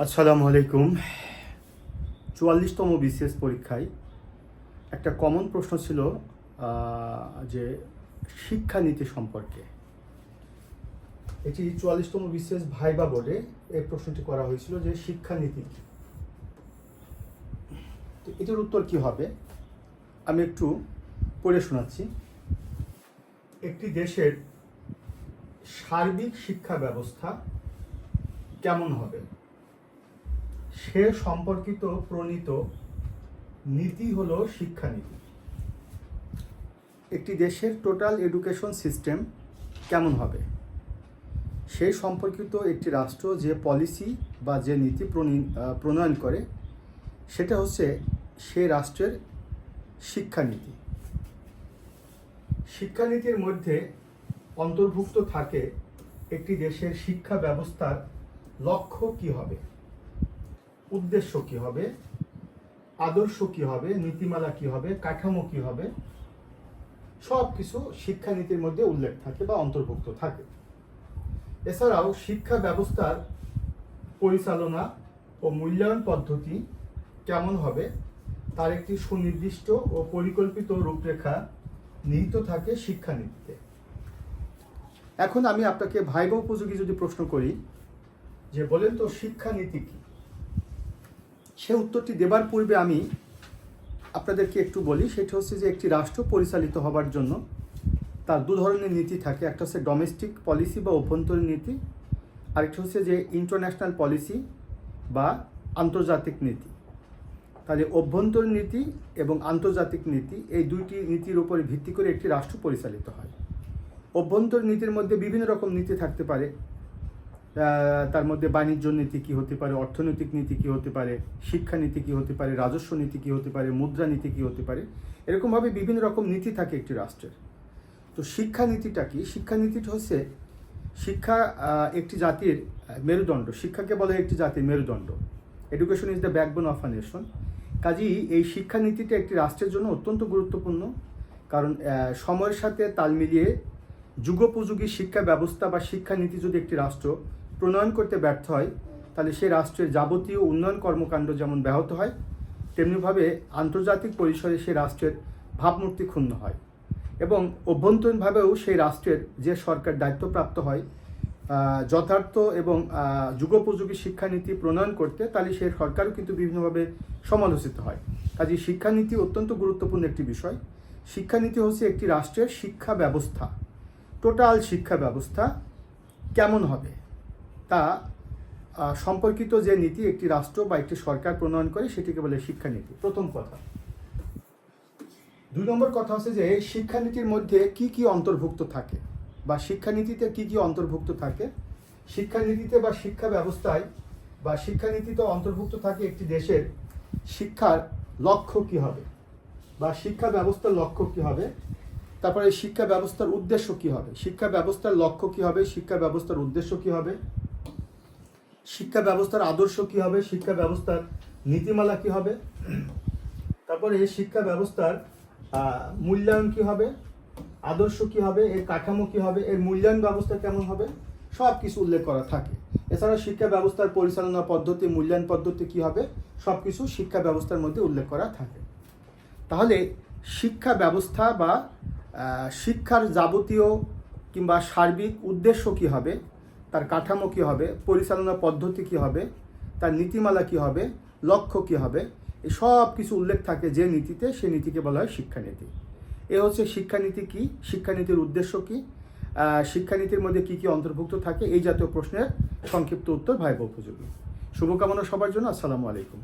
আসসালামু আলাইকুম। চুয়াল্লিশতম বিসিএস পরীক্ষায় একটা কমন প্রশ্ন ছিল যে শিক্ষানীতি সম্পর্কে। এটি চুয়াল্লিশতম বিসিএস ভাইবা বোর্ডে এই প্রশ্নটি করা হয়েছিল যে শিক্ষানীতি তো এটার উত্তর কি হবে? আমি একটু পড়ে শোনাচ্ছি। একটি দেশের সার্বিক শিক্ষা ব্যবস্থা কেমন হবে? সে সম্পর্কিত প্রণীত নীতি হলো শিক্ষানীতি। একটি দেশের টোটাল এডুকেশন সিস্টেম কেমন হবে? সেই সম্পর্কিত একটি রাষ্ট্র যে পলিসি বা যে নীতি প্রণী- প্রণয়ন করে, সেটা হচ্ছে সেই রাষ্ট্রের শিক্ষানীতি। শিক্ষানীতির মধ্যে অন্তর্ভুক্ত থাকে একটি দেশের শিক্ষা ব্যবস্থার লক্ষ্য কি হবে? উদ্দেশ্য কি হবে? আদর্শ কি হবে? নীতিমালা কি হবে? কাঠামো কি হবে? সব কিছু শিক্ষানীতির মধ্যে উল্লেখ থাকে বা অন্তর্ভুক্ত থাকে। এছাড়াও শিক্ষা ব্যবস্থার পরিচালনা ও মূল্যায়ন পদ্ধতি কেমন হবে? তার একটি সুনির্দিষ্ট ও পরিকল্পিত রূপরেখা নিহিত থাকে শিক্ষানীতিতে। এখন আমি আপনাকে ভাইবা উপযোগী যদি প্রশ্ন করি, যে বলেন তো শিক্ষানীতি কি? সে উত্তরটি দেবার পূর্বে আমি আপনাদেরকে একটু বলি, সেটা হচ্ছে যে একটি রাষ্ট্র পরিচালিত হবার জন্য তার দু ধরনের নীতি থাকে। একটা হচ্ছে ডোমেস্টিক পলিসি বা অভ্যন্তরীণ নীতি, আরেকটা হচ্ছে যে ইন্টারন্যাশনাল পলিসি বা আন্তর্জাতিক নীতি। তাহলে অভ্যন্তরীণ নীতি এবং আন্তর্জাতিক নীতি, এই দুইটি নীতির উপরে ভিত্তি করে একটি রাষ্ট্র পরিচালিত হয়। অভ্যন্তরীণ নীতির মধ্যে বিভিন্ন রকম নীতি থাকতে পারে। তার মধ্যে বাণিজ্য নীতি কি হতে পারে, অর্থনৈতিক নীতি কি হতে পারে শিক্ষানীতি কি হতে পারে, রাজস্ব নীতি কি হতে পারে, মুদ্রা নীতি কি হতে পারে, এরকমভাবে বিভিন্ন রকম নীতি থাকে একটি রাষ্ট্রের। তো শিক্ষানীতিটা কি? শিক্ষানীতিটা হচ্ছে শিক্ষা একটি জাতির মেরুদণ্ড। শিক্ষাকে বলা একটি জাতির মেরুদণ্ড। Education is the backbone of a nation কাজেই এই শিক্ষানীতিটা একটি রাষ্ট্রের জন্য অত্যন্ত গুরুত্বপূর্ণ। কারণ সময়ের সাথে তাল মিলিয়ে যুগোপযোগী শিক্ষা ব্যবস্থা বা শিক্ষানীতি যদি একটি রাষ্ট্র প্রণয়ন করতে ব্যর্থ হয়, তাহলে সে রাষ্ট্রের যাবতীয় উন্নয়ন কর্মকাণ্ড যেমন ব্যাহত হয়, তেমনিভাবে আন্তর্জাতিক পরিসরে সেই রাষ্ট্রের ভাবমূর্তি ক্ষুণ্ণ হয় এবং অভ্যন্তরীণভাবেও সেই রাষ্ট্রের যে সরকার দায়িত্বপ্রাপ্ত হয় যথার্থ এবং যুগোপযোগী শিক্ষানীতি প্রণয়ন করতে, তাহলে সেই সরকারও কিন্তু বিভিন্নভাবে সমালোচিত হয়। কাজে শিক্ষানীতি অত্যন্ত গুরুত্বপূর্ণ একটি বিষয়। শিক্ষানীতি হচ্ছে একটি রাষ্ট্রের শিক্ষা ব্যবস্থা। টোটাল শিক্ষা ব্যবস্থা কেমন হবে? তা সম্পর্কিত যে নীতি একটি রাষ্ট্র বা একটি সরকার প্রণয়ন করে সেটিকে বলে শিক্ষানীতি। প্রথম কথা। দুই নম্বর কথা হচ্ছে যে, শিক্ষানীতির মধ্যে কি কি অন্তর্ভুক্ত থাকে বা শিক্ষানীতিতে কি কি অন্তর্ভুক্ত থাকে? শিক্ষানীতিতে বা শিক্ষা ব্যবস্থায় বা শিক্ষানীতিতে অন্তর্ভুক্ত থাকে একটি দেশের শিক্ষার লক্ষ্য কি হবে বা শিক্ষা ব্যবস্থার লক্ষ্য কি হবে? তারপরে শিক্ষা ব্যবস্থার উদ্দেশ্য কি হবে? শিক্ষা ব্যবস্থার লক্ষ্য কি হবে? শিক্ষা ব্যবস্থার উদ্দেশ্য কি হবে? শিক্ষা ব্যবস্থার আদর্শ কি হবে? শিক্ষা ব্যবস্থার নীতিমালা কি হবে? তারপরে শিক্ষা ব্যবস্থার মূল্যায়ন কি হবে? আদর্শ কি হবে? এর কাঠামো কি হবে? এর মূল্যায়ন ব্যবস্থা কেমন হবে? সব কিছু উল্লেখ করা থাকে। এছাড়া শিক্ষা ব্যবস্থার পরিচালনা পদ্ধতি, মূল্যায়ন পদ্ধতি কি হবে? সব কিছু শিক্ষা ব্যবস্থার মধ্যে উল্লেখ করা থাকে। তাহলে শিক্ষা ব্যবস্থা বা শিক্ষার যাবতীয় কিংবা সার্বিক উদ্দেশ্য কি হবে? তার কাঠামো কী হবে, পরিচালনা পদ্ধতি কী হবে, তার নীতিমালা কী হবে, লক্ষ্য কী হবে এই সব কিছু উল্লেখ থাকে যে নীতিতে, সে নীতিকে বলা হয় শিক্ষানীতি। এ হচ্ছে শিক্ষানীতি কী, শিক্ষানীতির উদ্দেশ্য কী শিক্ষানীতির মধ্যে কি কি অন্তর্ভুক্ত থাকে, এই জাতীয় প্রশ্নের সংক্ষিপ্ত উত্তর ভাইব উপযোগী। শুভকামনা সবার জন্য, আসসালামু আলাইকুম।